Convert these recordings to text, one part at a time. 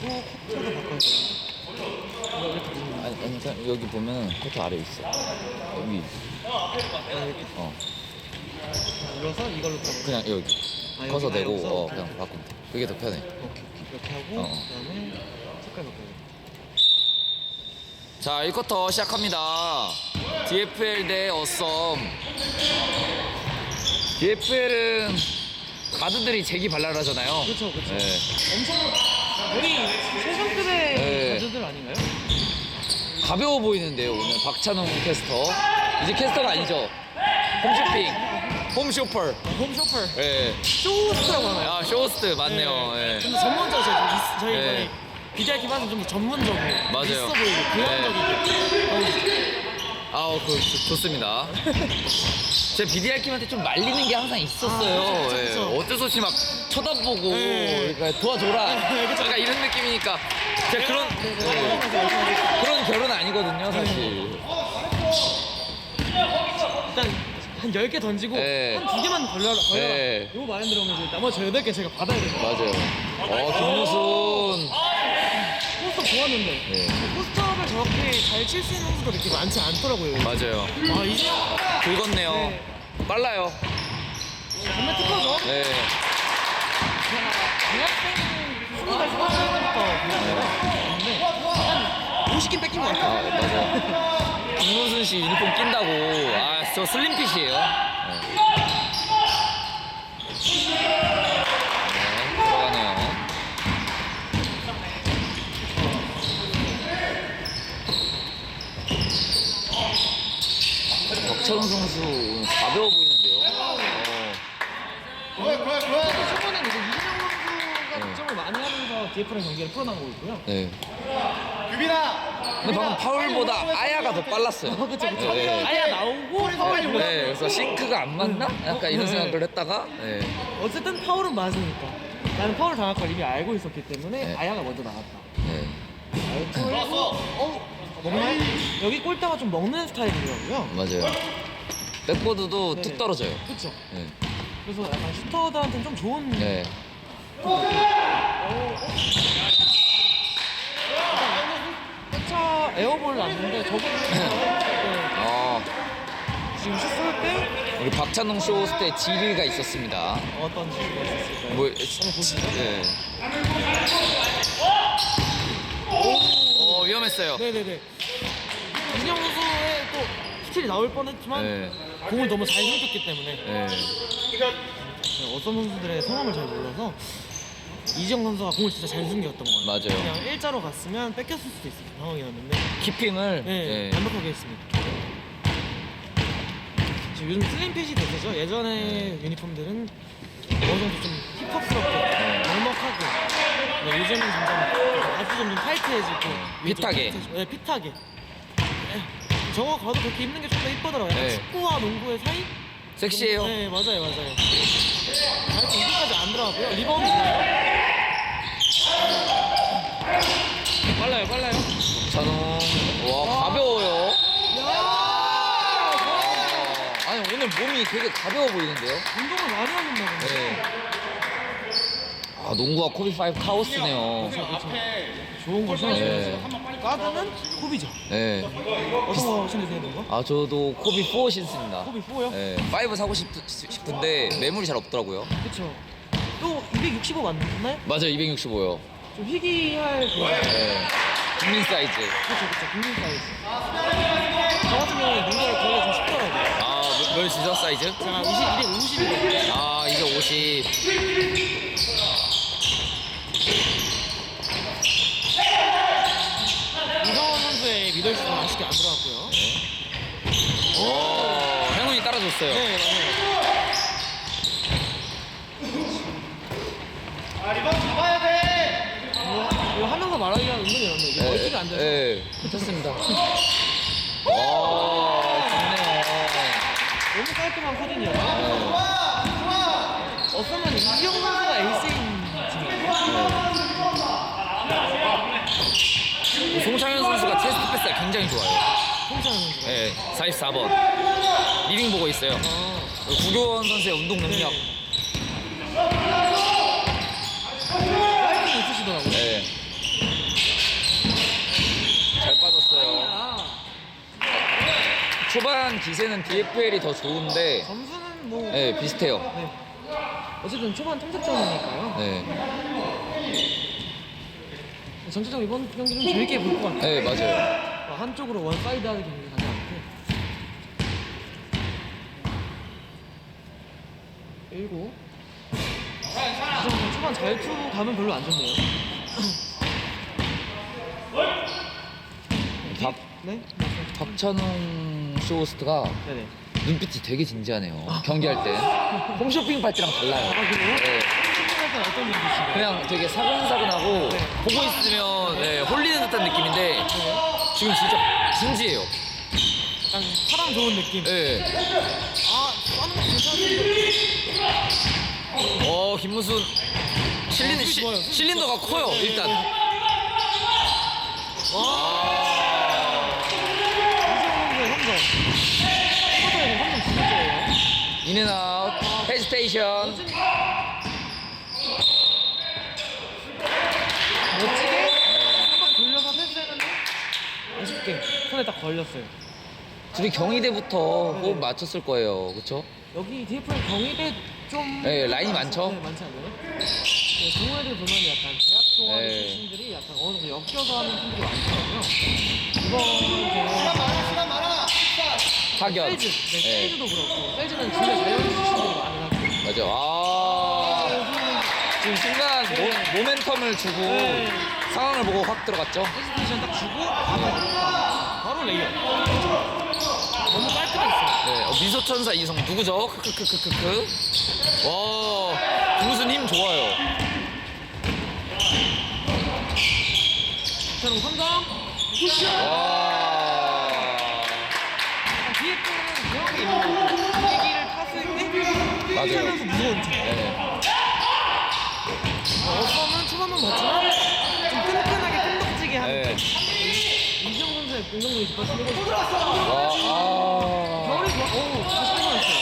또 코트도 바꿔야 보면 아니, 아니 여기 보면은 코트 아래 있어. 여기 어 눌러서 이걸로 바꿔 그냥 여기 아, 여기? 커서 아, 되고? 어 그냥 바꾸면 돼. 그게 더 편해. 오케이 오케이 이렇게 하고 어. 그다음에 색깔 바꿔야 자 1쿼터 시작합니다. DFL 대 어썸. DFL은 가드들이 재기 발랄하잖아요. 그렇죠 그렇죠 네. 엄청 거의 최상급의 네. 가드들 아닌가요? 가벼워 보이는데요 오늘 박찬웅 캐스터. 이제 캐스터가 아니죠. 홈쇼핑, 홈쇼퍼. 홈 쇼퍼 예. 쇼스트라고 하나요? 아 쇼스트 맞네요. 네. 예. 좀더 전문적이죠. 좀 있- 저희 네. 이번에 비디알 기반은 좀더 전문적이고 맞아요. 있어 보이고 네. 교양적이고 아우 그 좋- 좋습니다. 제 BDR킴한테 좀 말리는 게 항상 있었어요. 아, 그쵸, 예. 그쵸. 어쩔 수 없이 막 쳐다보고 네. 그러니까 도와줘라. 약간 이런 느낌이니까 제가 그런 네. 그런 결혼 아니거든요 사실. 일단 한 10개 던지고 네. 한 두 개만 걸려라. 걸려라. 네. 이거 마음에 들어오면 이제 나머지 8개 제가 받아야 돼요. 맞아요. 어 김무순. 포스터 좋았는데 네. 포스터를 저렇게 잘 칠 수 있는 선수들이 이렇게 많지 않더라고요. 맞아요. 아 이제 긁었네요. 네. 빨라요. 정말 특허죠. 네. 대학생 스무살 스무살 때부터 배웠는데 한 50개 뺏긴 것아 같아요. 맞아요. 김무순 씨 유니폼 낀다고. 아 저 슬림핏이에요. 네. 네, 들어가네요. 박찬호 선수 오늘 가벼워 보이는데요. 어, 초반에는 이제 이진영 선수가 네. 득점을 하면서 DF랑 경기를 풀어나가고 있고요. 네. 근데 방금 파울보다 아야가 더 빨랐어요. 어, 그쵸, 그쵸. 네. 아야 나오고 파울이 네, 올라가고. 그래서 싱크가 안 맞나? 약간 이런 네. 생각을 했다가, 네. 어쨌든 파울은 맞으니까. 나는 파울 당할 걸 이미 알고 있었기 때문에 네. 아야가 먼저 나갔다. 네. 알고 어? 먹나? 여기 골대가 좀 먹는 스타일이더라고요. 맞아요. 백보드도 네. 툭 떨어져요. 그쵸? 네. 그래서 약간 슈터들한테는 좀 좋은 네. 차 에어볼 났는데 저거 네. 어, 지금 슛 쏠 때 우리 박찬웅 쇼스 때 지리가 있었습니다. 어떤 식으로 있었을까요? 뭐, 보시죠. 네. 어, 위험했어요. 네네네. 이진영 선수의 또 스킬이 나올 뻔했지만 네. 공을 너무 잘 숨겼기 때문에 네. 네, 어떤 선수들의 성함을 잘 몰라서 이지영 선수가 공을 진짜 잘 숨겼던 것 같아요. 맞아요. 그냥 일자로 갔으면 뺏겼을 수도 있을 상황이었는데 키핑을, 네, 네. 완벽하게 했습니다. 지금 요즘 슬림핏이 대세죠. 예전에 유니폼들은 어느 정도 좀 힙합스럽게 넉넉하고 네, 요즘은 점점 아주 점점 타이트해지고 좀 핏하게. 타이트해지고, 네, 핏하게. 네, 저거 가도 그렇게 입는 게 좀 더 이쁘더라고요. 약간 네. 축구와 농구의 사이? 섹시해요. 네, 맞아요, 맞아요. 아직 이기까지 안 들어가고요. 리바운드 좋아요. 빨라요, 빨라요. 찬웅. 와, 가벼워요. 아니, 오늘 몸이 되게 가벼워 보이는데요? 운동을 많이 하는다 근데. 네. 아, 농구와 코비5 카오스네요. 좋은 거 신으시면서 네. 가드는 코비죠. 네. 어떤 거 신으세요, 그거? 아, 저도 코비 4 신습니다. 코비 4요? 네, 5 사고 싶, 싶은데 매물이 잘 없더라고요. 그쵸. 또 265 맞나요? 맞아요, 265요. 좀 희귀할 그거. 네. 국민 사이즈. 그쵸, 그쵸. 국민 사이즈. 저 같은 경우에 농구를 거의 좀 쉽더라고요. 아, 몇- 몇 시죠, 사이즈? 제가 21에 50이거든요. 아, 이게 50. 이성원 선수의 미들슛은 아쉽게 안 들어갔고요. 오, 행운이 따라줬어요. 네, 맞아요. 이거, 이거 말하기가 은근히 어렵네. 이게 멀티가 안 돼서. 네, 괜찮습니다. 오, 좋네요. 너무 깔끔한 코딩이었어요. 어쩌면 이지영 선수가 에이스인 팀이에요. 송창현 선수가 체스트 패스가 굉장히 좋아요. 홍찬 선수가. 네, 44번. 리딩 보고 있어요. 어, 구교원 선수의 운동 능력. 파이팅 있으시더라고요. 네. 점수상 기세는 DFL이 더 좋은데 점수는 뭐 네, 비슷해요. 네. 어쨌든 초반 탐색전이니까요. 네, 전체적으로 이번 경기 좀 재밌게 볼 것 같아요. 네 맞아요. 어, 한쪽으로 원 사이드하게 경기 가지 않고. 이정도 초반 잘투 가면 별로 안 좋네요. 박 네? 박찬웅 쇼호스트가 네네. 눈빛이 되게 진지하네요. 경기할 때 홈쇼핑 파티랑 달라요. 아 그래요? 네, 어떤? 그냥 되게 사근사근하고 네. 보고 있으면 네, 홀리는 듯한 느낌인데 네. 지금 진짜 진지해요. 약간 사람 좋은 느낌. 네. 아, 싸는 거 괜찮은데. 어 김무순 실린 어, 시, 좋아요. 실린더가 커요 네, 일단. 네. 와. 이정훈의 3점. 초반에 3점 진짜 좋아요. 인앤아웃 헤지테이션. 멋지게 한번 돌려서 패스했는데 아쉽게 손에 딱 걸렸어요. 둘이 경희대부터 호흡 맞췄을 거예요, 그렇죠? 여기 DFL 경희대 좀 네, 라인이 많죠? 네, 많지 않나요? 네, 동호회들 보면 약간 대학 동아리 네. 출신들이 약간 어느 정도 엮여서 하는 팀들이 많거든요. 이번 대회 타격. 네, 네, 셀즈도 그렇고 셀즈는 진짜 자유투 출신들이 많아가지고 맞아. 아 지금 순간 모, 모멘텀을 주고 네. 상황을 보고 확 들어갔죠. 헤지테이션 딱 주고 바로 레이업. 너무 깔끔했어요. 네, 어, 미소천사 이성 누구죠? 크크크크크크. 와, 김무순 힘 좋아요. 저는 3점. 와, 맞아요. 무서운 척. 네, 어썸은 초반만 봤지만 좀 끈끈하게 끈덕지게 하는 네. 이정 선수의 공격력이 뒷받침되고 와, 아. 겨울이 좋아. 오, 다시 끊어냈어요.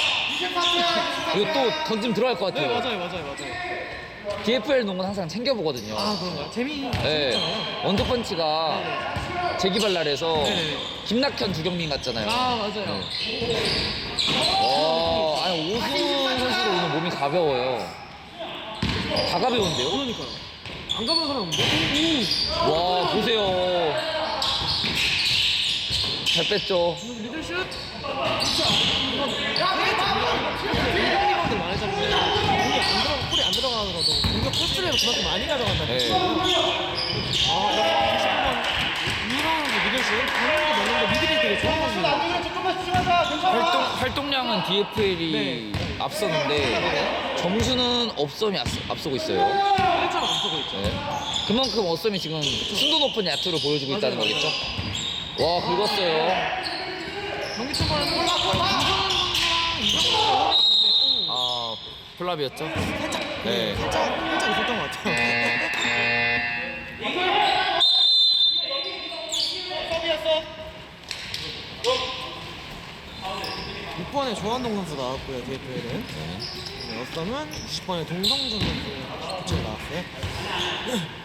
이거 또 던지면 들어갈 것 네, 같아요. 맞아요, 맞아요, 맞아요. DFL 농구는 항상 챙겨보거든요. 아, 그런가요? 재미, 네, 재밌잖아요. 원더펀치가 네네. 재기발 날에서 네네. 김낙현, 두경민 같잖아요. 아, 맞아요. 와, 아니 오늘 몸이 가벼워요. 다 가벼운데요? 그러니까요. 안 가본 사람 없는데? 오! 와, 보세요. 잘 뺐죠. 미들슛? 리바운드를 많이 잡으면 공이 안 들어, 콜이 안 들어가더라도 공격 코스를 그만큼 많이 가져간다는 네. 아, 다시 한번 리바운드 미들슛 방금도 넣는데 미들이 되게 좋은 선수예요. 활동, 활동량은 DFL이 네. 앞서는데 점수는 업섬이 앞서, 앞서고 있어요. 1점 안 쓰고 있죠. 네. 그만큼 업섬이 지금 순도 높은 야투를 보여주고 있다는 맞아요, 거겠죠? 와, 긁었어요. 경기 초반에 아, 폴랍이었죠? 살짝, 네. 네. 살짝, 조한동 선수 나왔고요, DFL은. 네, 어썸은 10번에 동성준 선수 교체로 나왔어요.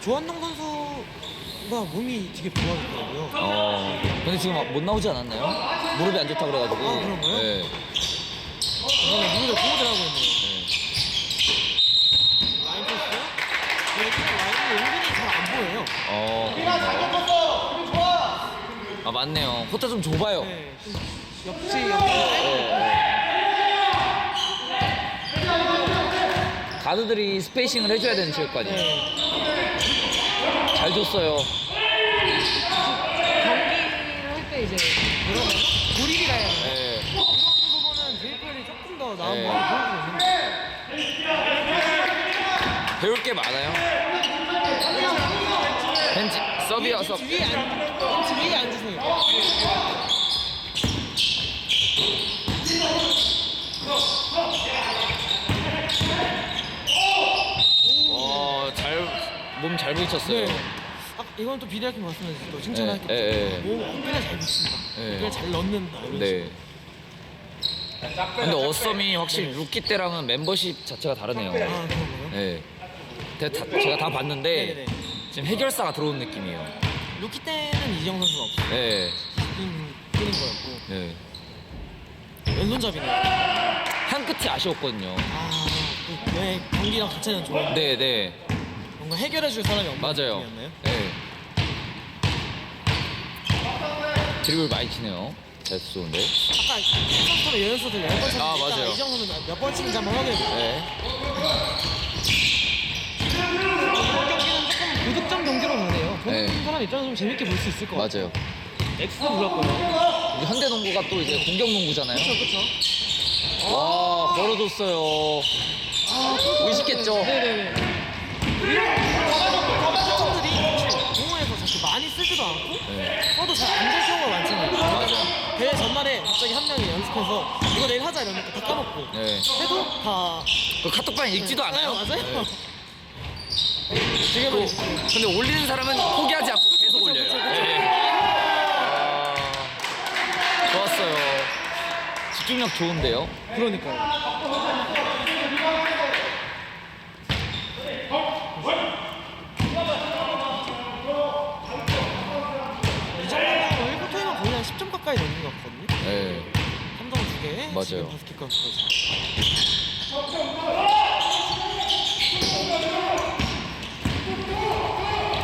조한동 선수가 몸이 되게 좋아졌더라고요. 어, 근데 지금 못 나오지 않았나요? 무릎이 안 좋다 그래가지고. 아, 그런가요? 네. 이번에 무릎에 보호를 하고 있네요. 라인 패스? 네, 여기 라인이 은근히 잘 안 보여요. 어. 아, 맞네요. 코타 좀 좁아요. 네, 좀 옆치, 옆치. 네. 가드들이 스페이싱을 해줘야 되는 체육관이 에요. 네. 잘 줬어요. 경기를 할 때 이제 여러분 조립이라 해야 되나? 네. 그런 부분은 JPL이 조금 더 나은 네. 모습을 보여주고 있는 것 같아요. 배울 게 많아요. 벤치, 서비어 서. 벤치 위에 앉, 벤치 위에 앉으세요. 와, 잘, 몸 잘 부딪혔어요. 네. 아, 이건 또 비대학교 또 칭찬할게요. 네, 네, 네. 오, 잘 붙인다. 네. 어깨가 잘 넣는다. 이런 네. 근데 어썸이 확실히 루키 때랑은 멤버십 자체가 다르네요. 아, 그런가요? 네. 다, 제가 다 봤는데 네네네. 지금 해결사가 들어온 느낌이에요. 루키 때는 이정 선수가 없어요. 네. 인 뛰는 거였고. 네. 왼손잡이네요. 한 끝이 아쉬웠거든요. 아, 그, 네, 경기랑 자체는 좋은데 네, 네. 뭔가 해결해 줄 사람이 없는 맞아요. 느낌이었나요? 네. 드리블 많이 치네요. 잘 쏘는데. 아까 선수로 연수들 10번 쳤는데 아, 맞아요. 이정 선수 몇번 치는지 한번 확인해 볼게요. 네. 이번 경기는 조금 고득점 경기로 가네요. 보는 네. 사람 입장에서 좀 재밌게 볼 수 있을 것 같아요. 맞아요. 엑스도 물었고요. 이제 현대농구가 또 이제 공격농구잖아요. 그렇죠, 그렇죠. 와, 걸어줬어요. 의식했죠? 네네네. 이런 패턴들이 동호회에서 자꾸 많이 쓰지도 않고 네. 잘안 될 경우가 많잖아요. 맞아요. 대회 전날에 갑자기 한 명이 연습해서 이거 내일 하자 이러니까 다 까먹고 네. 해도 다그 읽지도 네, 않아요. 맞아요. 네. 지금은 또, 이제 근데 올리는 사람은 포기하지 않고 계속 올려요. 그쵸, 그쵸. 네. 아, 좋았어요. 집중력 좋은데요. 그러니까요. 이 정도면 1쿼터에만 거의 한 10점 가까이 넣는 것 같거든요. 네. 3점 2개, 맞아요.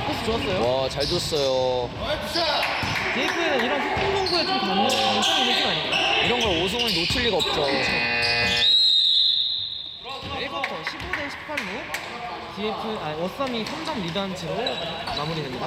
패스 좋았어요. 와, 잘 줬어요. DF는 이런 속공농구에 좀 닿는 장점이 있는 팀 아닌가요? 이런 걸 오승훈이 놓칠 리가 없죠. 1쿼터 15대 18로 DF, 아, 워썸이 3점 리드한 채로 마무리됩니다.